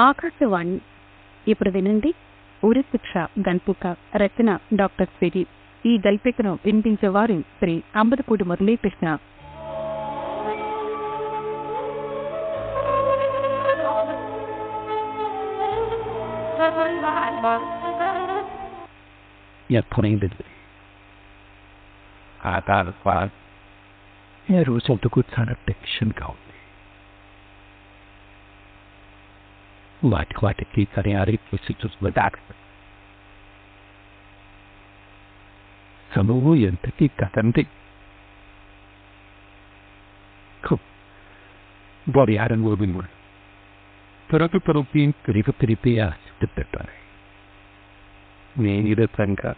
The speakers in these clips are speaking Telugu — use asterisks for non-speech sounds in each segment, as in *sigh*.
ఆకాశవాణి ఇప్పుడు వినండి. ఉరి శిక్ష గల్పిక రచన డాక్టర్ సిరి. ఈ గల్పికను వినిపించేవారు శ్రీ అంబదపూడి మురళీకృష్ణ. Jag poängde ఆధార ఏ రోజు ఎందుకు చాలా టెన్షన్గా ఉంది వాటి వాటికి సరే అరిపేసి చూసుకుంటే చదువు ఎంతకి కదండి వాడు యారని ఓడిన త్వరకు త్వరకి తిరిగి తిరిగి ఆశిస్తారు నేను ఇదంగా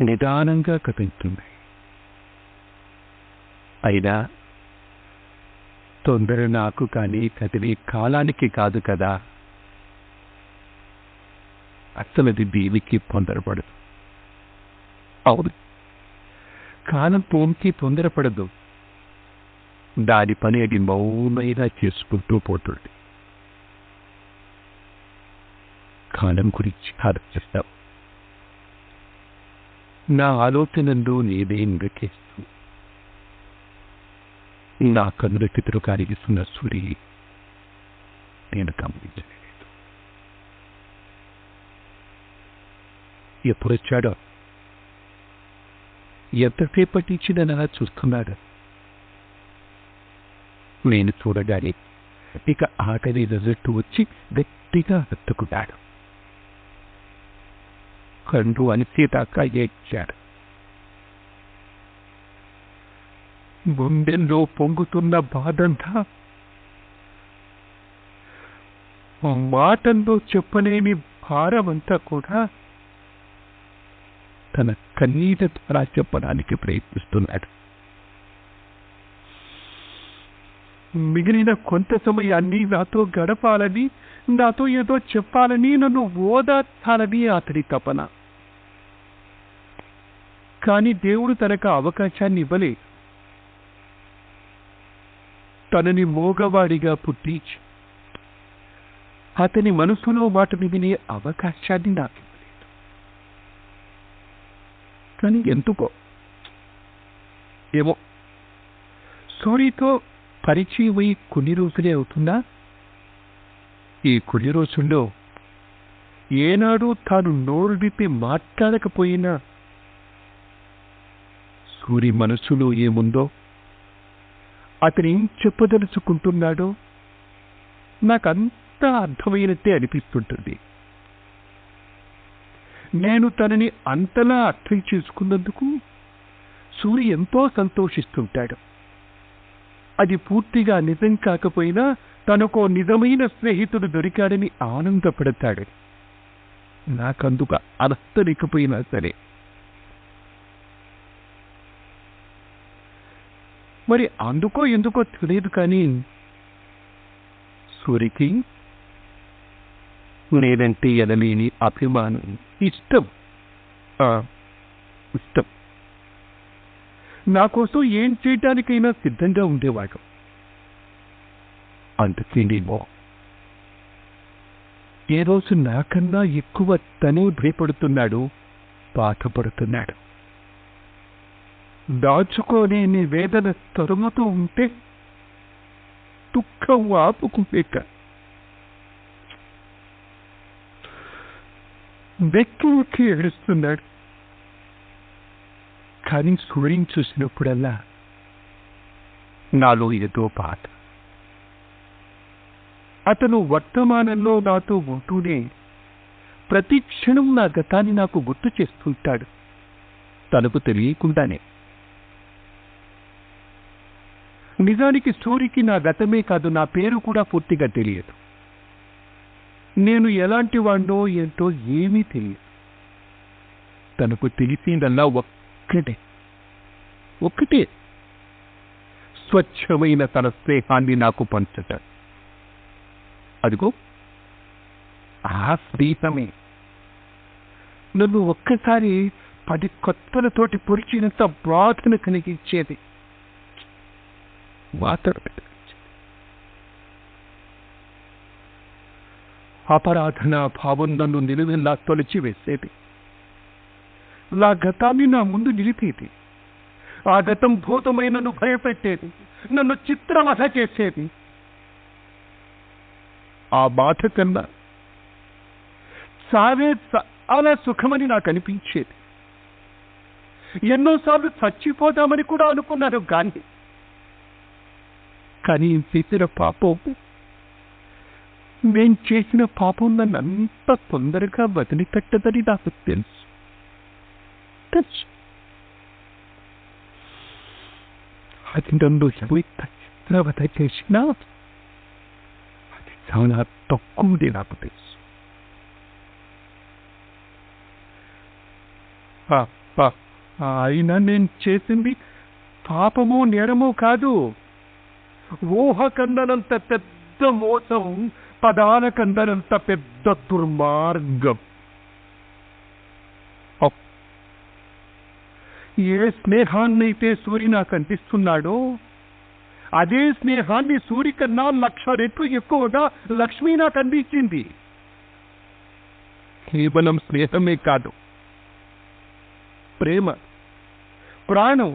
నిదానంగా కదులుతుంది అయినా తొందర నాకు కానీ కదిలి కాలానికి కాదు కదా అసలు దేనికి తొందరపడదు. అవును. కాలం తోమికి తొందరపడదు. దాని పని అది మౌనైనా చేసుకుంటూ పోతుంది. కాలం గురించి ఆలోచిస్తావు. నా ఆలోచనలు నేనే ఇంగకేస్తూ నా కన్నుల కన్నులకి తిరుగారిస్తున్న సూరి నేను గమనించలేదు. ఎప్పుడొచ్చాడో? ఎంతసేపటి నుంచి నన్ను అలా చూస్తున్నాడు? నేను చూడగానే ఇక ఆకలి రిజల్ట్ వచ్చి గట్టిగా హత్తుకున్నాడు. కండు అనిసేదాకా ఏడ్చాడు. గుండెల్లో పొంగుతున్న బాధంతా మాటల్లో చెప్పలేని భారమంతా కూడా తన కన్నీట ద్వారా చెప్పడానికి ప్రయత్నిస్తున్నాడు మిగిలిన కొంత సమయాన్ని నాతో గడపాలని నాతో ఏదో చెప్పాలని నన్ను ఓదార్చాలని అతడి తపన. కానీ దేవుడు తనకు అవకాశాన్ని ఇవ్వలే. తనని మోగవాడిగా పుట్టించి. అతని మనసులో మాటని వినే అవకాశాన్ని నాకు కానీ ఎందుకో? ఏమో. సోరీతో పరిచయం అయి కొన్ని రోజులే అవుతుందా? ఈ కొన్ని రోజుల్లో ఏనాడు తాను నోరు విప్పి మాట్లాడకపోయినా సూరి మనసులో ఏముందో? అతనేం ఏం చెప్పదలుచుకుంటున్నాడో నాకంతా అర్థమైనట్టే అనిపిస్తుంటుంది. నేను తనని అంతలా అర్థం చేసుకున్నందుకు సూర్య ఎంతో సంతోషిస్తుంటాడు. అది పూర్తిగా నిజం కాకపోయినా తనకో నిజమైన స్నేహితుడు దొరికాడని ఆనందపడతాడు. నాకందుకు అర్థలేకపోయినా సరే. మరి అందుకో ఎందుకో తెలియదు కానీ సూరికి నేనంటే ఎనలేని అభిమానం ఇష్టం ఆ, ఇష్టం నా కోసం ఏం చేయటానికైనా సిద్ధంగా ఉండేవాడు అందుకేనేమో ఏ రోజు నాకన్నా ఎక్కువ తనే భయపడుతున్నాడు బాధపడుతున్నాడు దాచుకోలేని వేదన తరుముతూ ఉంటే దుఃఖం ఆపుకుంటే వ్యక్తులకి ఏడుస్తున్నాడు కానీ సూర్యుని చూసినప్పుడల్లా నాలో ఏదో బాధ అతను వర్తమానంలో నాతో ఉంటూనే ప్రతి క్షణం నా గతాన్ని నాకు గుర్తు చేస్తుంటాడు తనకు తెలియకుండానే నిజానికి సూరికి నా గతమే కాదు నా పేరు కూడా పూర్తిగా తెలియదు నేను ఎలాంటి వాడినో ఏంటో ఏమీ తెలియదు. తనకు తెలిసిందల్లా ఒక్కటే ఒక్కటే. స్వచ్ఛమైన తన స్నేహాన్ని నాకు పంచట. అదిగో ఆ స్నేహమే. నన్ను ఒక్కసారి పది కొత్తలతోటి పొడిచినంత బాధను కలిగించేది. వాతడు అపరాధన భావం నన్ను నిలువెల్లా తొలిచి వేసేది నా గతాన్ని నా ముందు నిలిపేది. ఆ గతం భూతమై నన్ను భయపెట్టేది. నన్ను చిత్రవధ చేసేది. ఆ బాధ కన్నా చావే చాలా సుఖమని నాకు అనిపించేది. ఎన్నోసార్లు చచ్చిపోదామని కూడా అనుకున్నాను కానీ కానీ చేసిన పాపం మేం చేసిన పాపం నన్ను అంత తొందరగా వదిలిపెట్టదని నాకు తెలుసు. అది నన్ను ఎంత చిత్రవత చేసినా అది చాలా తక్కువది నాకు తెలుసు. అయినా నేను చేసింది పాపమో నేరమో కాదు. ఊహ కన్ననంత పెద్ద మోసం పదాల కందనంత పెద్ద దుర్మార్గం అప్. ఏ స్నేహాన్నైతే సూర్య నాకు అందిస్తున్నాడో అదే స్నేహాన్ని సూర్య కన్నా లక్ష రెట్లు ఎక్కువగా లక్ష్మి నాకు అందించింది కేవలం స్నేహమే కాదు ప్రేమ ప్రాణం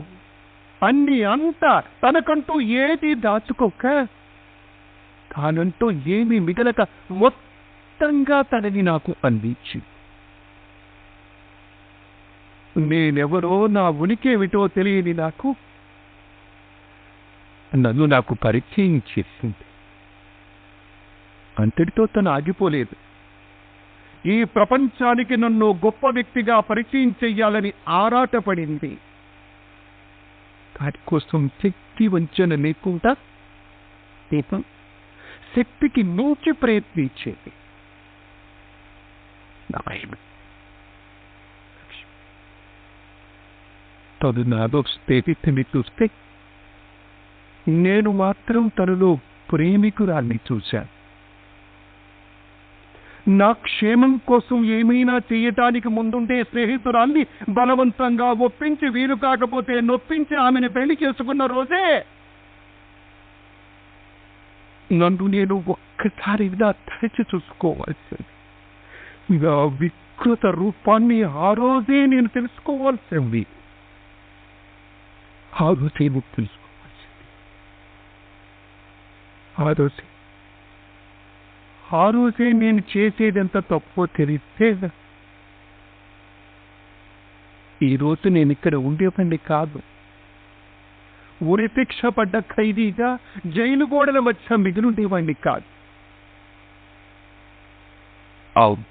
అన్ని అంతా తనకంటూ ఏది దాచుకోక తానంటూ ఏమీ మిగలక మొత్తంగా తనని నాకు అందించి. నేనెవరో నా ఉనికేమిటో తెలియని నాకు నన్ను నాకు పరిచయం చేసింది. అంతటితో తను ఆగిపోలేదు. ఈ ప్రపంచానికి నన్ను గొప్ప వ్యక్తిగా పరిచయం చెయ్యాలని ఆరాటపడింది. దానికోసం శక్తి వంచన లేకుండా దీపం శక్తికి మించి ప్రయత్నించేది. తను నాలో స్నేహితుని చూస్తే నేను మాత్రం తనలో ప్రేమికురాల్ని చూశాను. నా క్షేమం కోసం ఏమైనా చేయటానికి ముందుండే స్నేహితురాల్ని బలవంతంగా ఒప్పించి వీలు కాకపోతే నొప్పించి ఆమెను పెళ్ళి చేసుకున్న రోజే నన్ను నేను ఒక్కసారి ఇలా తరచి చూసుకోవాల్సింది నా వికృత రూపాన్ని ఆ రోజే నేను తెలుసుకోవాల్సింది ఆ రోజే నువ్వు తెలుసుకోవాల్సింది ఆ రోజే ఆ రోజే నేను చేసేదెంత తప్పో తెలిస్తే ఈరోజు నేను ఇక్కడ ఉండేవాడిని కాదు ఉరి శిక్ష పడ్డ ఖైదీగా జైలు గోడల మధ్య మిగిలుండేవాడిని కాదు. అవును.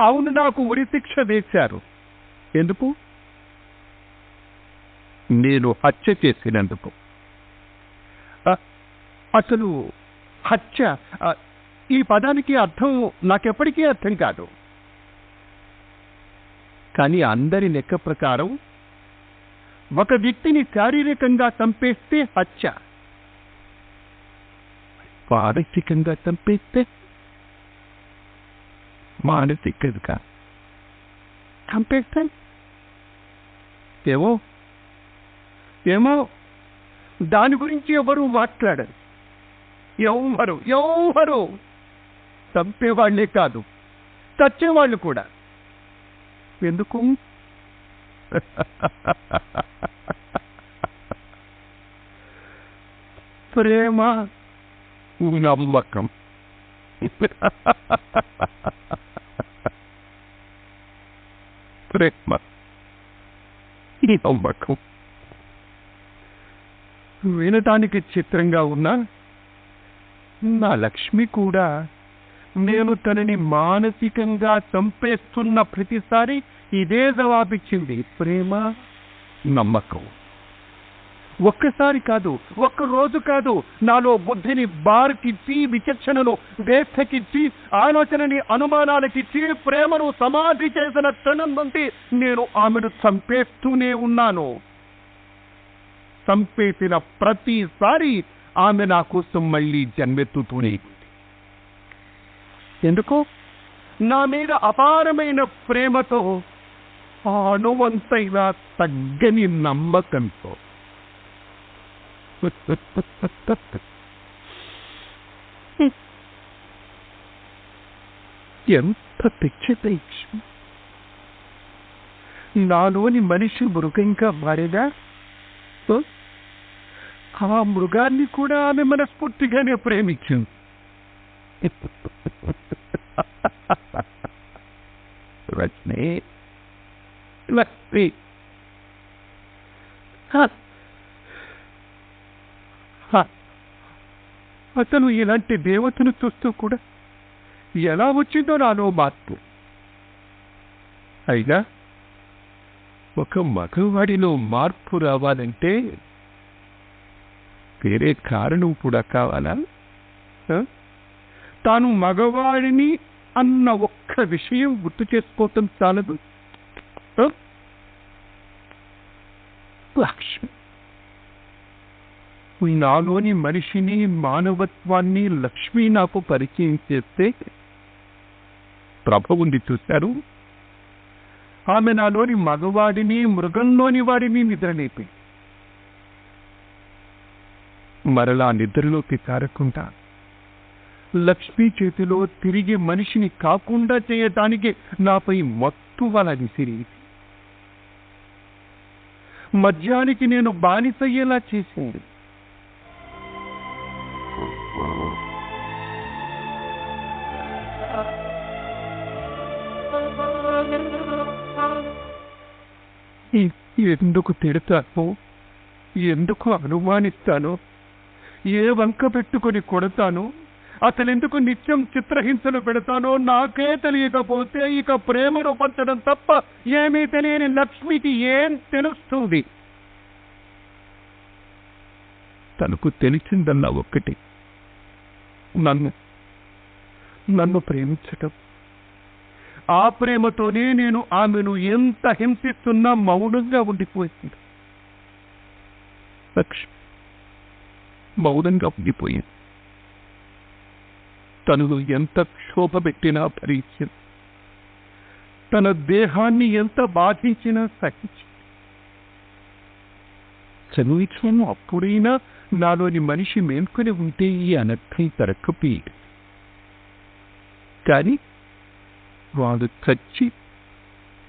అవును నాకు ఉరి శిక్ష వేశారు. ఎందుకు? నేను హత్య చేసినందుకు. అసలు హత్య ఈ పదానికి అర్థం నాకెప్పటికీ అర్థం కాదు. కానీ అందరి లెక్క ప్రకారం ఒక వ్యక్తిని శారీరకంగా చంపేస్తే హత్య. మానసికంగా చంపేస్తే? మానసికంగా. చంపేస్తే? ఏమో? ఏమో? దాని గురించి ఎవరు మాట్లాడరు. ఎవరు? ఎవరు? చంపేవాళ్ళే కాదు. చచ్చేవాళ్ళు కూడా. ఎందుకు? ప్రేమ నమ్మకం. ప్రేమ ఈ నమ్మకం. వినటానికి చిత్రంగా ఉన్నా నా లక్ష్మి కూడా నేను తనని మానసికంగా చంపేస్తున్న ప్రతిసారి ఇదే జవాబిచ్చింది. ప్రేమ నమ్మకం. ఒక్కసారి కాదు ఒక్క రోజు కాదు నాలో బుద్ధిని బార్కిచ్చి విచక్షణను వేత్తకిచ్చి ఆలోచనని అనుమానాలకిచ్చి ప్రేమను సమాధి చేసిన క్షణం నుండి నేను ఆమెను చంపేస్తూనే ఉన్నాను. చంపేసిన ప్రతిసారి ఆమె నా కోసం మళ్ళీ జన్మెత్తుతూనే ఉంది ఎందుకు? నా మీద అపారమైన ప్రేమతో ఆ తగ్గని నమ్మకంతో. ఎంత పిచ్చి నాలోని మనిషి మృగంగా మారేదా? ఆ మృగాన్ని కూడా ఆమె మనస్ఫూర్తిగానే ప్రేమించింది. *laughs* రజనీ లక్ష్మి అతను ఇలాంటి దేవతను చూస్తూ కూడా ఎలా వచ్చిందో నాలో మార్పు. అయినా ఒక మగవాడిలో మార్పు రావాలంటే వేరే కారణం కూడా కావాలా? తాను మగవాడిని అన్న ఒక్క విషయం గుర్తు చేసుకోవటం చాలదు. నాలోని మనిషిని మానవత్వాన్ని లక్ష్మి నాకు పరిచయం చేస్తే ప్రభ ఉంది చూశారు. ఆమె నాలోని మగవాడిని మృగంలోని వాడిని నిద్రలేపి మరలా నిద్రలోకి కారకుండా లక్ష్మీ చేతిలో తిరిగి మనిషిని కాకుండా చేయటానికి నాపై మత్తు వల విసిరి మద్యానికి నేను బానిసయ్యేలా చేసింది. ఎందుకు తిడతానో ఎందుకు అనుమానిస్తానో ఏ వంక పెట్టుకొని కొడతాను అతనెందుకు నిత్యం చిత్రహింసలు పెడతానో నాకే తెలియకపోతే ఇక ప్రేమను పంచడం తప్ప ఏమీ తెలియని లక్ష్మికి ఏం తెలుస్తుంది? తనకు తెలిసిందన్న ఒక్కటి. నన్ను నన్ను ప్రేమించటం. ఆ ప్రేమతోనే నేను ఆమెను ఎంత హింసిస్తున్నా మౌనంగా ఉండిపోయింది. లక్ష్మి మౌనంగా ఉండిపోయింది. తనను ఎంత క్షోభ పెట్టినా భరించింది తన దేహాన్ని ఎంత బాధించినా సహించి చదువుచ్చాను అప్పుడైనా నాలోని మనిషి మేల్కొని ఉంటే ఈ అనర్థం తరక్కుపోయేది కానీ వాడు చచ్చి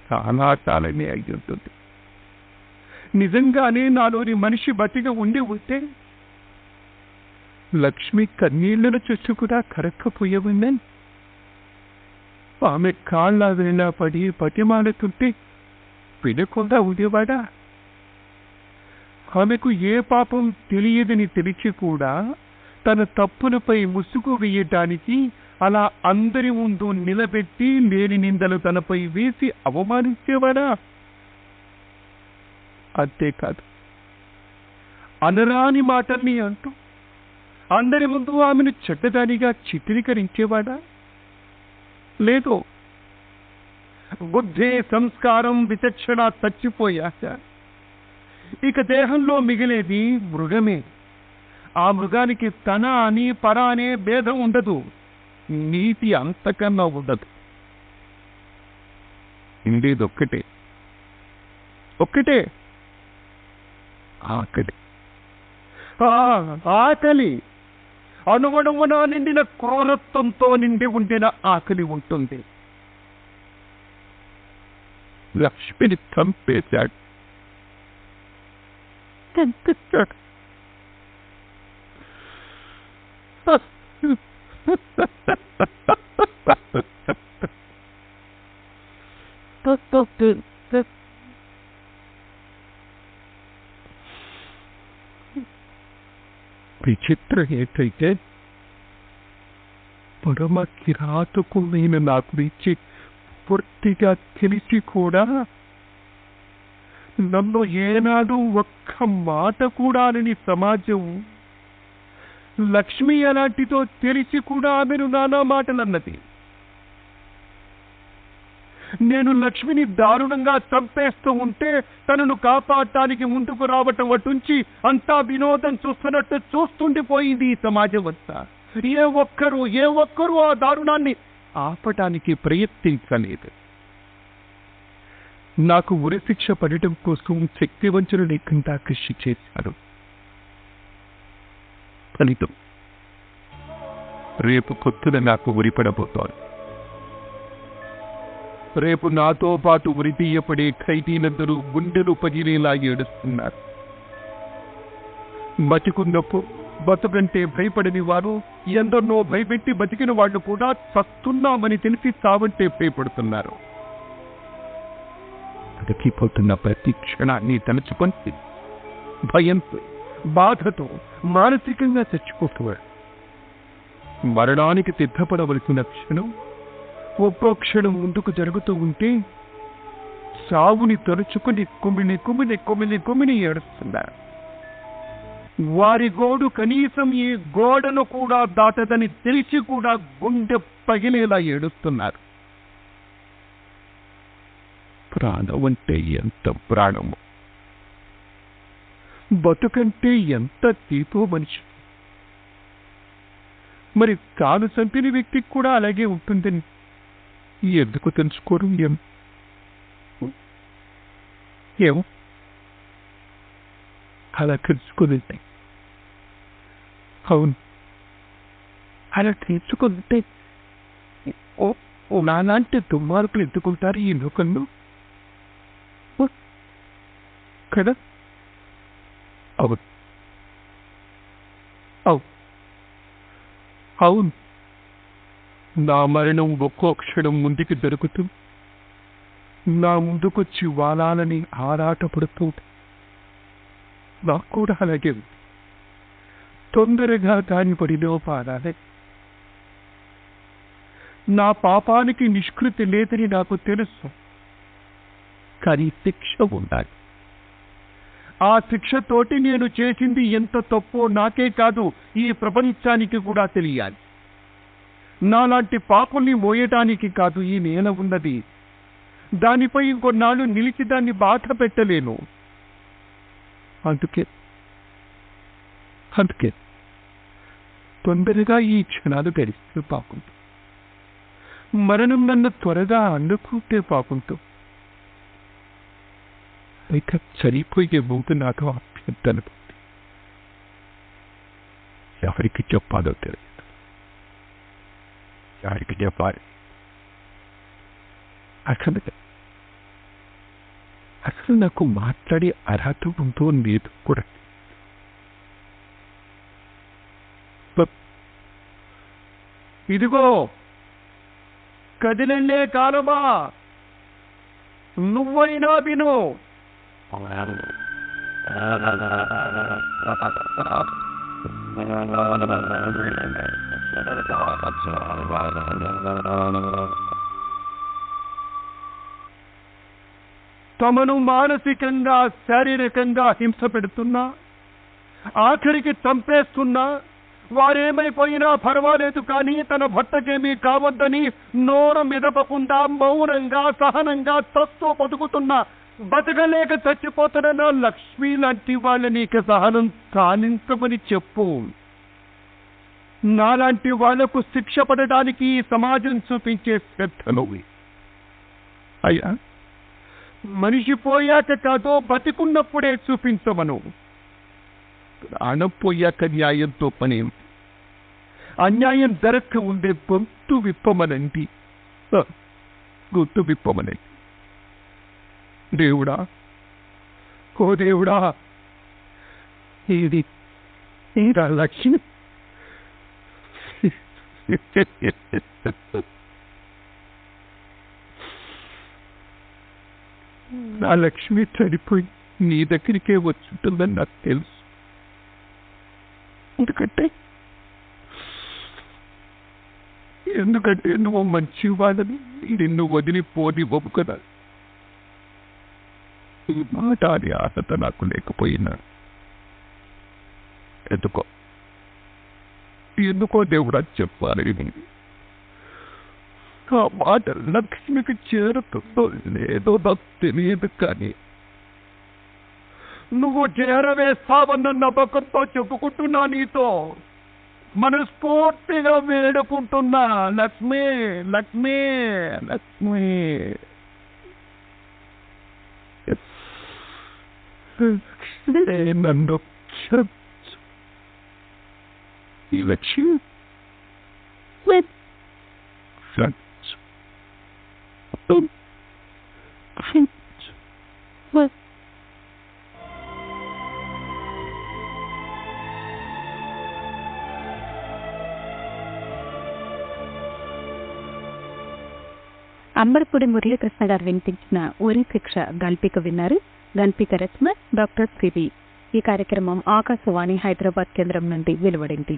చాలా కాలమే అయి ఉంటుంది నిజంగానే నాలోని మనిషి బతిగా ఉండి ఉంటే లక్ష్మి కన్నీళ్ళను చూసి కూడా కరక్కపోయేవుందని. ఆమె కాళ్ళ వేళ పడి పటిమాలుతుంటే వినకుండా ఉండేవాడా? ఆమెకు ఏ పాపం తెలియదని తెలిసి కూడా తన తప్పులపై ముసుగు వేయటానికి అలా అందరి ముందు నిలబెట్టి లేని నిందలు తనపై వేసి అవమానించేవాడా? అంతేకాదు. అనరాని మాటల్ని అంటూ అందరి ముందు ఆమెను చెడ్డదానిగా చిత్రీకరించేవాడా? లేదు. బుద్ధి సంస్కారం విచక్షణ చచ్చిపోయాక. ఇక దేహంలో మిగిలేది మృగమే. ఆ మృగానికి తన అని పర అనే భేదం ఉండదు. నీతి అంతకన్నా ఉండదు. ఉండేది ఒక్కటే ఒక్కటే. ఆకలి. ఆ ఆకలి. అనుగుణమున నిండిన క్రూరత్వంతో నిండి ఉండిన ఆకలి ఉంటుంది. లక్ష్మిని చంపేశాడు. చంపేశాడు. *laughs* విచిత్రం ఏంటైతే పరమ కిరాతకుమైన నా గురించి పూర్తిగా తెలిసి కూడా నన్ను ఏనాడు ఒక్క మాట కూడా అని సమాజం లక్ష్మి అలాంటితో తెలిసి కూడా ఆమెను నానా మాటలన్నది నేను లక్ష్మిని దారుణంగా చంపేస్తూ ఉంటే తనను కాపాడటానికి ముందుకు రావటం అటుంచి అంతా వినోదం చూస్తున్నట్టు చూస్తుండిపోయింది ఈ సమాజం అంతా ఏ ఒక్కరు ఏ ఒక్కరు ఆ దారుణాన్ని ఆపటానికి ప్రయత్నించలేదు. నాకు ఉరిశిక్ష పడటం కోసం శక్తివంచన లేకుండా కృషి చేశారు ఫలితం రేపు కొత్తగా నాకు ఉరిపడబోతోంది. రేపు నాతో పాటు ఉరితీయపడే ఖైదీలందరూ గుండెలు పగిలేలా ఏడుస్తున్నారు. బతికున్నప్పుడు బతుకంటే భయపడని వారు ఎందరినో భయపెట్టి బతికిన వాళ్ళు కూడా చస్తున్నామని తెలిసి చావంటే భయపడుతున్నారు. బతికిపోతున్న ప్రతి క్షణాన్ని తలుచుకొని భయంతో బాధతో మానసికంగా చచ్చిపోతున్నారు. మరణానికి సిద్ధపడవలసిన క్షణం ఒక్కో క్షణం ముందుకు జరుగుతూ ఉంటే సావుని తలుచుకుని కుమిని కుమిని కుమిని కుమిని ఏడుస్తున్నారు. వారి గోడు కనీసం ఈ గోడను కూడా దాటదని తెలిసి కూడా గుండె పగిలేలా ఏడుస్తున్నారు. ప్రాణం అంటే ఎంత ప్రాణము? బతుకంటే ఎంత తీపో మనిషి? మరి తాను చంపిన వ్యక్తికి కూడా అలాగే ఉంటుందని ఎందుకు తెలుసుకోరు ఏం ఏమో అలా తెలుసుకుని అవును అలా తెలుసుకుంటే ఓ నాలాంటి దుమ్మార్పులు ఎత్తుకుంటారు ఈ లోకంలో కదా అవును అవును అవును నా మరణం ఒక్కో క్షణం ముందుకు దొరుకుతూ నా ముందుకొచ్చి వాలాలని ఆరాటపడుతూ నాకు కూడా అలాగే ఉంది. తొందరగా దాని పడిలో పారాలి నా పాపానికి నిష్కృతి లేదని నాకు తెలుసు. కానీ శిక్ష ఉండాలి. ఆ శిక్షతోటి నేను చేసింది ఎంత తప్పో నాకే కాదు ఈ ప్రపంచానికి కూడా తెలియాలి. నాలాంటి పాపుల్ని మోయటానికి కాదు ఈ నేల ఉన్నది. దానిపై ఇంకొన్నాళ్ళు నిలిచి దాన్ని బాధ పెట్టలేను. అందుకే అందుకే తొందరగా ఈ క్షణాలు గడిస్తే పాకుంటూ మరణం నన్ను త్వరగా అందుకుంటే పాకుంటూ ఇక చనిపోయే ముందు నాకు అభ్యర్థన ఎవరికి చెప్పాలో తెలియదు. God could give చెప్పాలి అసలు అసలు నాకు మాట్లాడే అర్హత ఉందో లేదు కూడా ఇదిగో కదిలండే కాలుబా నువ్వైనా విను Thank you. తమను మానసికంగా శారీరకంగా హింస పెడుతున్నా ఆఖరికి చంపేస్తున్నా వారేమైపోయినా పర్వాలేదు కానీ తన భర్తకేమీ కావద్దని నోర మిదపకుండా మౌనంగా సహనంగా తస్తూ బతుకుతున్నా. బతకలేక చచ్చిపోతున్న లక్ష్మి లాంటి వాళ్ళ నీకు సహనం సాధించమని చెప్పు. నాలాంటి వాళ్ళకు శిక్ష పడడానికి సమాజం చూపించే శ్రద్ధను అయ్యా మనిషి పోయాక కాదో బతికున్నప్పుడే చూపించమను. ప్రాణం పోయాక న్యాయంతో పనేం. అన్యాయం జరక్క ఉండే గొంతు విప్పమనండి. గొంతు విప్పమనండి. దేవుడా ఓ దేవుడా ఇది ఈరా లక్ష్మి *laughs* నా లక్ష్మి చనిపోయి నీ దగ్గరికే వచ్చుంటుందని నాకు తెలుసు. ఎందుకంటే ఎందుకంటే నువ్వు మంచి వాళ్ళని నిన్ను వదిలిపోనివ్వవు కదా. ఈ మాట అనే అర్హత నాకు లేకపోయినా ఎందుకో ఎందుకో దేవుడా చెప్పాలి. ఆ మాట లక్ష్మికి చేరుతుందో లేదో నాకు తెలియదు కానీ నువ్వు చేరవేస్తావన్న నమ్మకంతో చెప్పుకుంటున్నా నీతో మనస్ఫూర్తిగా వేడుకుంటున్నా లక్ష్మి లక్ష్మి లక్ష్మి లక్ష్మి నన్ను క్షమించు. и зачем? With. Sex. Um. Hint. With. అంబరపూడి Muralikrishna గారు వినిపించిన ఊరి శిక్ష గల్పిక విన్నారు గల్పిక రత్న డాక్టర్ సిబి ఈ కార్యక్రమం ఆకాశవాణి హైదరాబాద్ కేంద్రం నుండి వెలువడింది